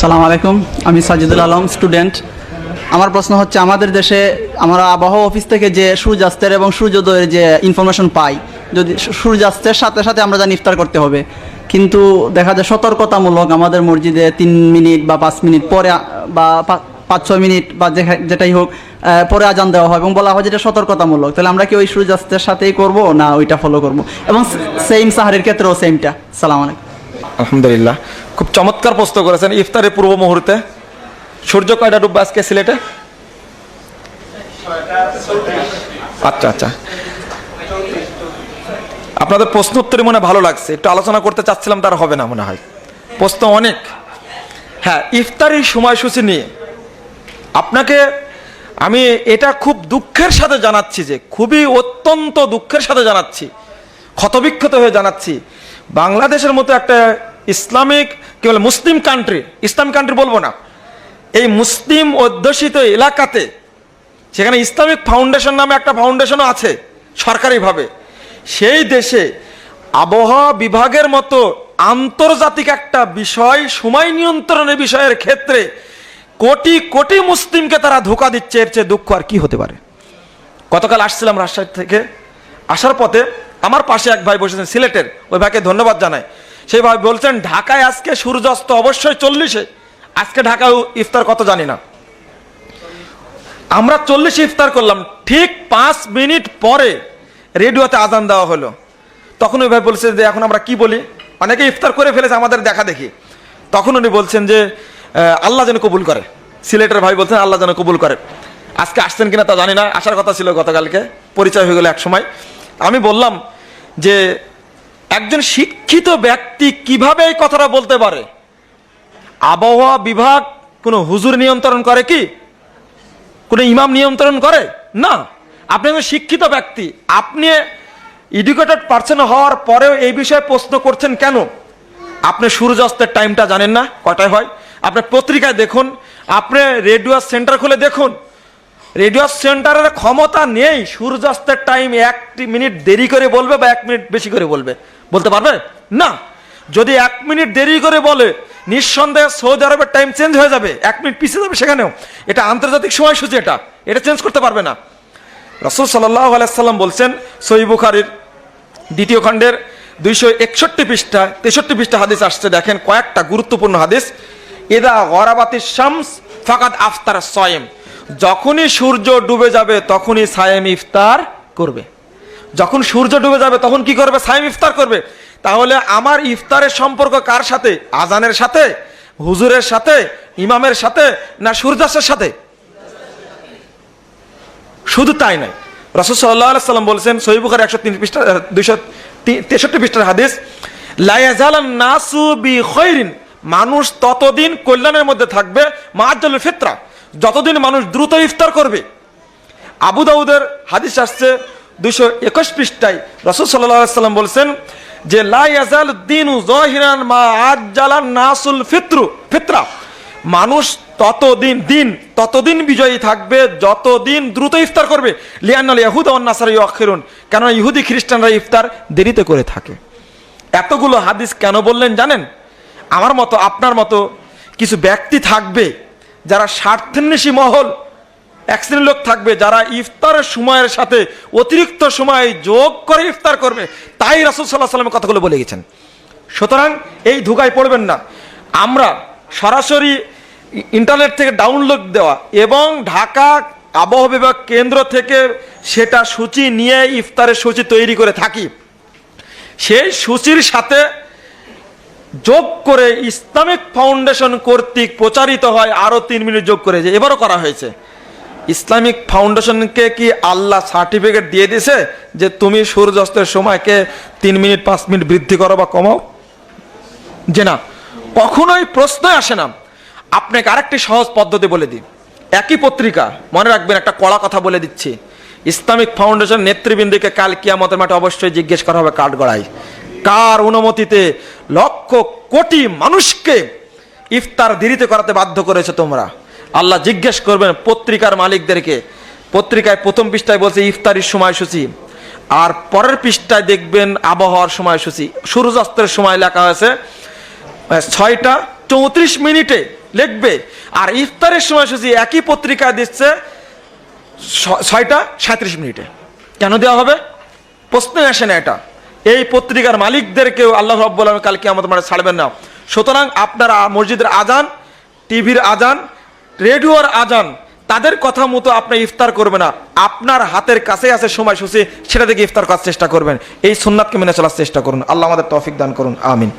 সালাম আলাইকুম, আমি সাজিদুল আলম স্টুডেন্ট আমার প্রশ্ন হচ্ছে, আমাদের দেশে আমরা আবহাওয়া অফিস থেকে যে সূর্যাস্তের এবং সূর্যোদয়ের যে ইনফরমেশন পাই, যদি সূর্যাস্তের সাথে সাথে আমরা জানি ইফতার করতে হবে। কিন্তু দেখা যায় সতর্কতামূলক আমাদের মসজিদে তিন মিনিট বা পাঁচ মিনিট পরে বা পাঁচ, ছয় মিনিট বা যেটাই হোক পরে আজান দেওয়া হয় এবং বলা হয় যেটা সতর্কতামূলক। তাহলে আমরা কি ওই সূর্যাস্তের সাথেই করব না ওইটা ফলো করব? এবং সেম সাহারের ক্ষেত্রেও সেমটা সালাম আলাইকুম। আলহামদুলিল্লাহ। খুব চমৎকার প্রশ্ন করেছেন, ইফতারের পূর্ব মুহূর্তে। সূর্য কয়টা ডুববে আজকে সিলেটে? আচ্ছা আচ্ছা। আপনাদের প্রশ্ন উত্তরে মনে ভালো লাগছে, একটু আলোচনা করতে চাচ্ছিলাম তার হবে না মনে হয়। প্রশ্ন অনেক। হ্যাঁ ইফতারির সময়সূচি নিয়ে। আপনাকে আমি এটা খুব দুঃখের সাথে জানাচ্ছি যে, খুবই অত্যন্ত দুঃখের সাথে জানাচ্ছি, ক্ষতবিক্ষত হয়ে জানাচ্ছি। বাংলাদেশের মতো একটা ইসলামিক কি বলে, মুসলিম কান্ট্রি ইসলামিক কান্ট্রি বলব না। এই মুসলিম অধ্যুষিত এলাকাতে, সেখানে ইসলামিক ফাউন্ডেশন নামে একটা ফাউন্ডেশনও আছে, সরকারিভাবে। সেই দেশে আবহাওয়া বিভাগের মতো আন্তর্জাতিক একটা বিষয়, সময় নিয়ন্ত্রণের বিষয়ের ক্ষেত্রে কোটি কোটি মুসলিমকে তারা ধোকা দিচ্ছে, এর চেয়ে দুঃখ আর কি হতে পারে? গতকাল আসছিলাম রাজশাহী থেকে। আসার পথে আমার পাশে এক ভাই বসেছেন, সিলেটের। ওই ভাইকে ধন্যবাদ জানাই। সেই ভাই বলছেন, ঢাকায় আজকে সূর্যাস্ত অবশ্যই চল্লিশে। আজকে ঢাকায় ইফতার কত জানি না। আমরা চল্লিশে ইফতার করলাম, ঠিক পাঁচ মিনিট পরে রেডিওতে আজান দেওয়া হলো। তখন ওই ভাই বলছে যে, এখন আমরা কি বলি? অনেকে ইফতার করে ফেলেছে, আমাদের দেখা দেখি। তখন উনি বলছেন যে আল্লাহ যেন কবুল করে। সিলেটের ভাই বলছেন, আল্লাহ যেন কবুল করে। আজকে আসছেন কিনা তা জানি না, আসার কথা ছিল গতকালকে, পরিচয় হয়ে গেল এক সময়। আমি বললাম যে একজন শিক্ষিত ব্যক্তি কীভাবে এই কথাটা বলতে পারে? আবহাওয়া বিভাগ কোনো হুজুর নিয়ন্ত্রণ করে কি? কোনো ইমাম নিয়ন্ত্রণ করে? না। আপনি একজন শিক্ষিত ব্যক্তি। আপনি এডুকেটেড পার্সন হওয়ার পরেও এই বিষয়ে প্রশ্ন করছেন কেন? আপনি সূর্যাস্তের টাইমটা জানেন না কটায় হয়? আপনি পত্রিকায় দেখুন, আপনি রেডিও সেন্টার খুলে দেখুন রেডিও সেন্টারের ক্ষমতা নেই, সূর্যাস্তের টাইম এক মিনিট দেরি করে বলবে বা এক মিনিট বেশি করে বলবে। বলতে পারবে? না। যদি এক মিনিট দেরি করে বলে, নিঃসন্দেহে সৌদি আরবের টাইম চেঞ্জ হয়ে যাবে। এক মিনিট পিছিয়ে যাবে সেখানেও। এটা আন্তর্জাতিক সময়সূচি এটা। এটা চেঞ্জ করতে পারবে না। রসুল সাল্লাহ আলাইসাল্লাম বলছেন সই বুখারির দ্বিতীয় খণ্ডের দুইশো একষট্টি পৃষ্ঠা, তেষট্টি পৃষ্ঠা হাদিস আসছে। দেখেন কয়েকটা গুরুত্বপূর্ণ হাদিস। এদা গরাবাতির শামস ফাকাদ আফতার সয়েম। যখনই সূর্য ডুবে যাবে, তখনই সায়েম ইফতার করবে। যখন সূর্য ডুবে যাবে, তখন কি করবে? সায়েম ইফতার করবে। তাহলে আমার ইফতারের সম্পর্ক কার সাথে? আজানের সাথে? হুজুরের সাথে? ইমামের সাথে? না সূর্যাস্তের সাথে? শুধু তাই নয়। রসদ সাল্লাহ সাল্লাম বলছেন সহিবুখার একশো তিন পৃষ্ঠা দুইশো তেষট্টি পৃষ্ঠার হাদিস নাসু বি খৈরিন মানুষ ততদিন কল্যাণের মধ্যে থাকবে মাজ্জাল ফিতরা। যতদিন মানুষ দ্রুত ইফতার করবে, আবু দাউদের হাদিস আসছে দুইশো একুশ পৃষ্ঠায়। সাল্লাহ সাল্লাম বলছেন যে দিন মা নাসুল ফিত্রু, ফিতরা। মানুষ ততদিন দিন, ততদিন বিজয়ী থাকবে, যতদিন দ্রুত ইফতার করবে। লিয়ান্নাল ইয়াহুদ নাসার ইউখিরুন কেননা ইহুদি খ্রিস্টানরা ইফতার দেরিতে করে থাকে। এতগুলো হাদিস কেন বললেন জানেন? আমার মতো, আপনার মতো কিছু ব্যক্তি থাকবে যারা স্বার্থান্বেষী মহল, এক শ্রেণির লোক থাকবে, যারা ইফতারের সময়ের সাথে অতিরিক্ত সময় যোগ করে ইফতার করবে, তাই রাসুল সাল্লাহ সাল্লামের কথাগুলো বলে গেছেন। সুতরাং এই ধুকায় পড়বেন না। আমরা সরাসরি ইন্টারনেট থেকে ডাউনলোড দেওয়া এবং ঢাকা আবহাওয়া বিভাগ কেন্দ্র থেকে সেটা সূচি নিয়ে ইফতারের সূচি তৈরি করে থাকি। সেই সূচির সাথে যোগ করে ইসলামিক ফাউন্ডেশন কর্তৃক প্রচারিত হয় আরও তিন মিনিট যোগ করে, যে এবারও করা হয়েছে। ইসলামিক ফাউন্ডেশনকে কি আল্লাহ সার্টিফিকেট দিয়ে দিয়েছে যে তুমি সূর্যাস্তের সময়কে তিন মিনিট, পাঁচ মিনিট বৃদ্ধি করো বা কমাও? যে না, কখনোই প্রশ্নই আসে না। আপনাকে আরেকটি সহজ পদ্ধতি বলে দিই। একই পত্রিকা, মনে রাখবেন, একটা কড়া কথা বলে দিচ্ছি। ইসলামিক ফাউন্ডেশন নেতৃবৃন্দকে কাল কিয়ামতের মাঠে অবশ্যই জিজ্ঞেস করা হবে কাঠগড়ায়। কার অনুমতিতে লক্ষ কোটি মানুষকে ইফতার দেরিতে করাতে বাধ্য করেছে তোমরা। আল্লাহ জিজ্ঞেস করবেন পত্রিকার মালিকদেরকে। পত্রিকায় প্রথম পৃষ্ঠায় বলছে ইফতারির সময়সূচি। আর পরের পৃষ্ঠায় দেখবেন আবহাওয়ার সময়সূচি। সূর্যাস্তের সময় লেখা হয়েছে ছয়টা চৌত্রিশ মিনিটে লিখবে। আর ইফতারের সময়সূচি একই পত্রিকায় দিচ্ছে ছয়টা সাঁত্রিশ মিনিটে। কেন দেওয়া হবে? প্রশ্নই আসে না এটা। এই পত্রিকার মালিকদেরকেও আল্লাহ রব্বুল আলম কালকে আমাদের মানে ছাড়বেন না। সুতরাং আপনারা মসজিদের আজান, টিভির আজান, রেডিওর আজান, তাদের কথা মতো আপনি ইফতার করবে না। আপনার হাতের কাছে আছে সময়সূচি, সেটা থেকে ইফতার করার চেষ্টা করবেন। এই সুন্নাতকে মেনে চলার চেষ্টা করুন। আল্লাহ আমাদের তৌফিক দান করুন। আমিন।